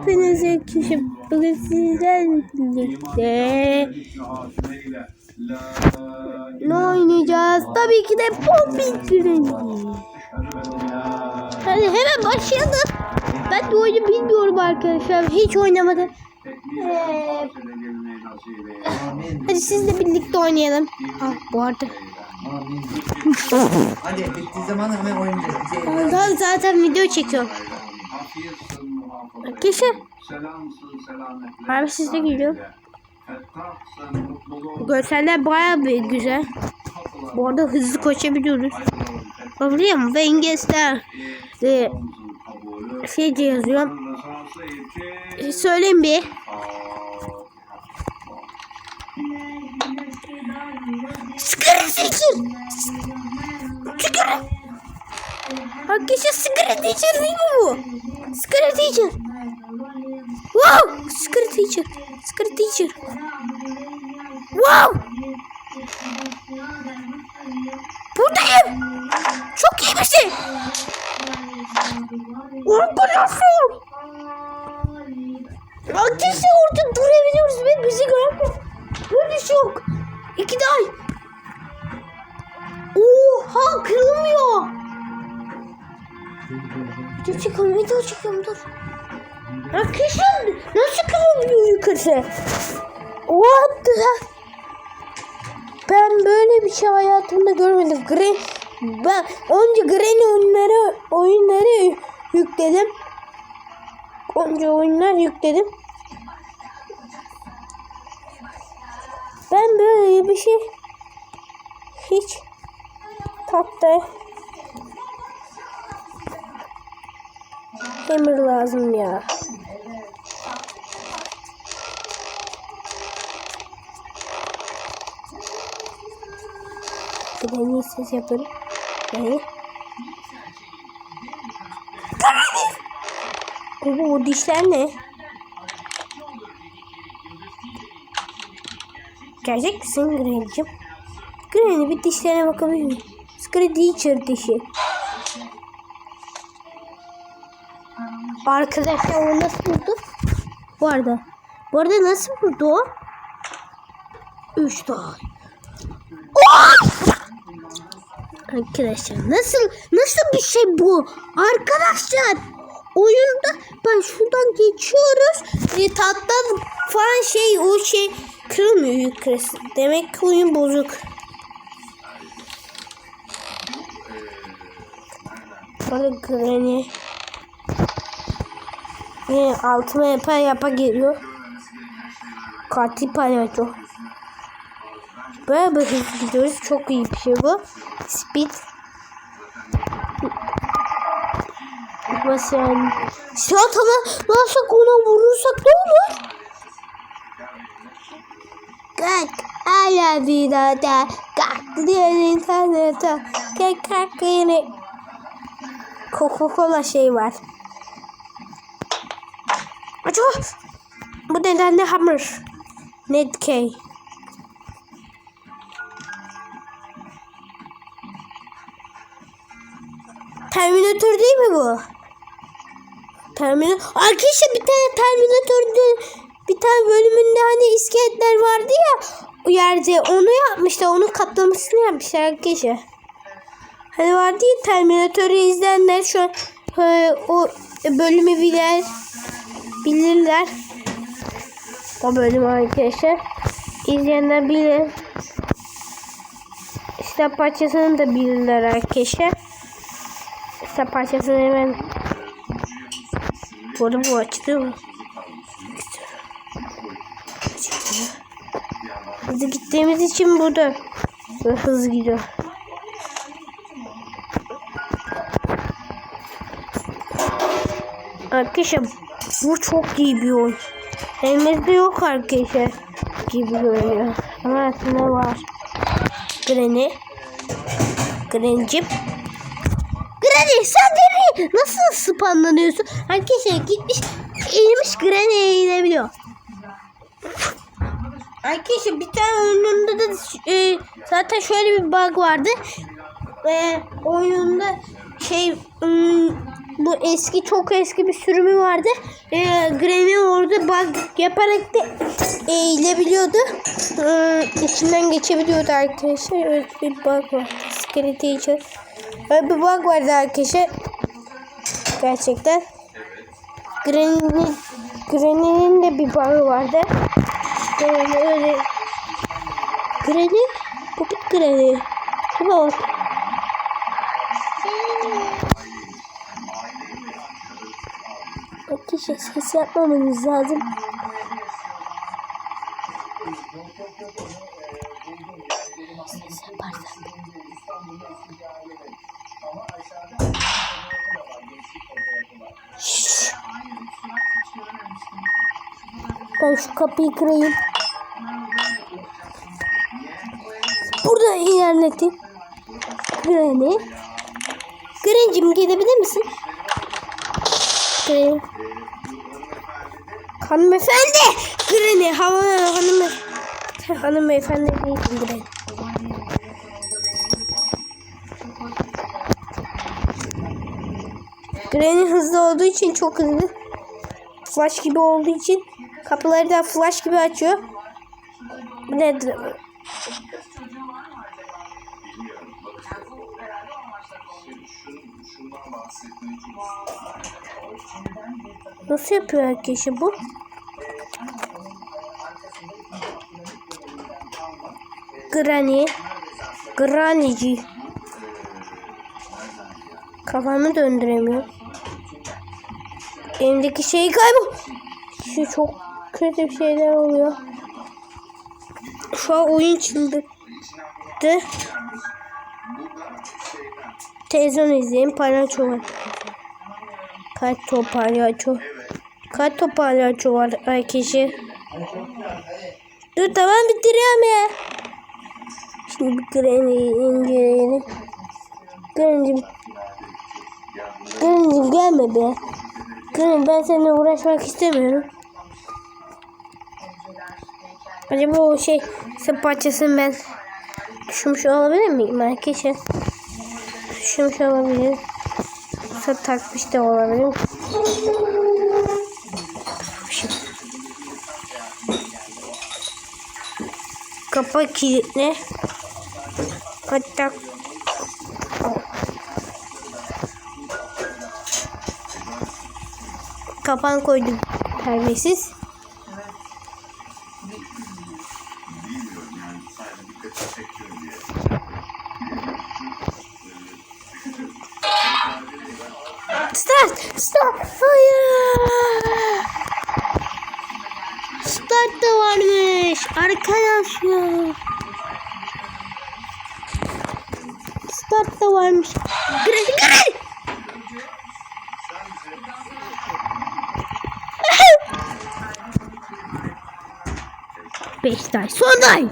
Hepinize kişi sizlerle birlikte ne oynayacağız? Tabii ki de Poppy Granny. Hadi hemen başlayalım. Ben de oyunu bilmiyorum arkadaşlar. Hiç oynamadım. Ee, hadi sizle birlikte oynayalım. Ah bu arada. Hadi bittiği zaman hemen oynayacağız. Zaten video çekiyorum. Selametle. Abi siz de geliyor. görseller baya bir güzel. Bu arada hızlı koşabiliyoruz. Biliyor musun? Ve İngilizler e, şey diye yazıyorum. E, Söyleyin bir. Sigara seçin. Sigara. Arkadaşlar sigara değil mi bu? Sigara teacher. Wow! Sigara teacher. Sigara teacher. Wow! Buradayım. Çok iyi bir şey. Arkadaşlar. Arkadaşlar orada durabiliyoruz ve bizi göremiyor. Böyle çok. İki day. Oha kırılmıyor. Video çıkalım video çıkalım dur. Arkadaşlar nasıl kırılmıyor yukarısı? What the Ben böyle bir şey hayatımda görmedim. Gren ben önce Granny oyunları oyunları yükledim. Önce oyunlar yükledim. Ben böyle bir şey hiç tatlı Hammer lazım ya. Bir de niye ses yapıyorum? Yani. Baba o dişler ne? Gerçek misin Granny'cim? Granny bir dişlerine bakabilir miyim? Screecher dişi. Arkadaşlar o nasıl buldu? Bu arada. Bu arada nasıl buldu o? Üç tane. Arkadaşlar nasıl nasıl bir şey bu? Arkadaşlar oyunda ben şuradan geçiyoruz. E, tatlı falan şey o şey kırılmıyor yukarısı. Demek ki oyun bozuk. Böyle Granny Yine altıma yapa yapa geliyor. Katil palyaço. Böyle bir gidiyoruz. Çok iyi bir şey bu. Speed. Nasıl yani? Silah tamam. Nasıl ona vurursak ne olur? Kalk. Hala bir daha Kalk diğer internete. Kalk kalk yine. Coca-Cola şey var. Bu nedenle hammer. Ned K. Terminator değil mi bu? Terminator. Arkadaşlar bir tane Terminator'da bir tane bölümünde hani iskeletler vardı ya yerde onu yapmışlar. Onun kaplamasını yapmışlar arkadaşlar. Hani vardı ya Terminator'u izleyenler şu an e, o bölümü bilir, bilirler. O bölümü arkadaşlar. İzleyenler bilir. İşte parçasını da bilirler arkadaşlar. İşte parçasını hemen bu arada bu açtı mı? Hızlı gittiğimiz için burada hızlı gidiyor. Arkadaşlar bu çok iyi bir oyun. Elimizde yok arkadaşlar gibi görünüyor. Ama aslında var. Granny. Granny'cim. Granny sen deri nasıl spamlanıyorsun? Arkadaşlar gitmiş eğilmiş Granny'ye inebiliyor. Arkadaşlar bir tane oyununda da e, zaten şöyle bir bug vardı. E, oyunda şey ım, bu eski çok eski bir sürümü vardı. Ee, Granny orada bug yaparak da eğilebiliyordu. Ee, içinden geçebiliyordu arkadaşlar. Öyle bir bug var. İskeleti için. Öyle bir bug vardı arkadaşlar. Gerçekten. Granny, Granny'nin de bir bug'ı vardı. Yani öyle. Granny? Bir Granny. Şuna bak. Arkadaşlar ses yapmamanız lazım. Ben şu kapıyı kırayım. Burada ilerletin. Granny. Granny'cim gelebilir misin? Granny. Hanımefendi. Granny. Hava hanım. Hanımefendi değilsin Granny. Granny hızlı olduğu için çok hızlı. Flash gibi olduğu için kapıları da flash gibi açıyor. Bu Nasıl yapıyor herkesi bu? Granny. Grannyci. Kafamı döndüremiyorum. Elimdeki şey kaybol. Şu çok kötü şeyler oluyor. Şu an oyun çıldırdı. Televizyon izleyin. Palyaço var. Karto palyaço. Karto palyaço var arkadaşlar. Dur tamam bitiriyorum ya. Şimdi Granny'yi inceleyelim. Granny'cim. Granny'cim gelme be. Granny ben seninle uğraşmak istemiyorum. Acaba o şey sen parçasını ben düşmüş olabilir miyim arkadaşlar? Düşmüş olabilir. Sen takmış da olabilir. Kapı kilitli. Hatta kapan koydum terbiyesiz. Start! Start! Hayır! Start da varmış arkadaşlar. Start da varmış. Gren gren! Beş day son day.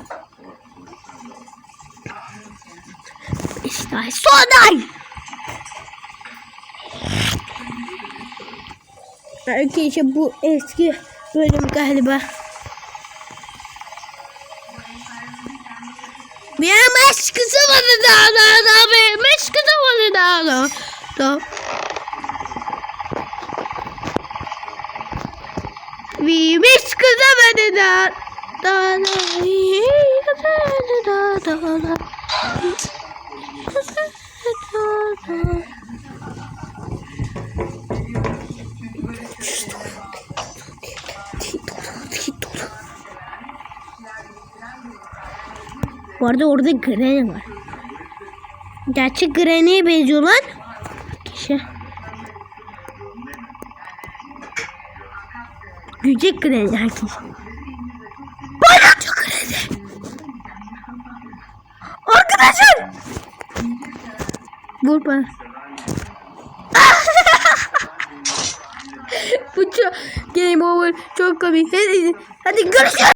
Beş day son day. Arkadaşlar bu eski bölüm galiba. Benim aşkısı vardı daha daha daha benim aşkısı vardı daha daha daha. Benim aşkısı vardı daha daha daha daha daha daha. Bu arada orada Granny var. Gerçek Granny'e benziyor lan. Kişi. Yüce Granny herkes. Bayrakçı Granny. Arkadaşım. Vur bana. Game over. Çok komik. Hadi, görüşürüz.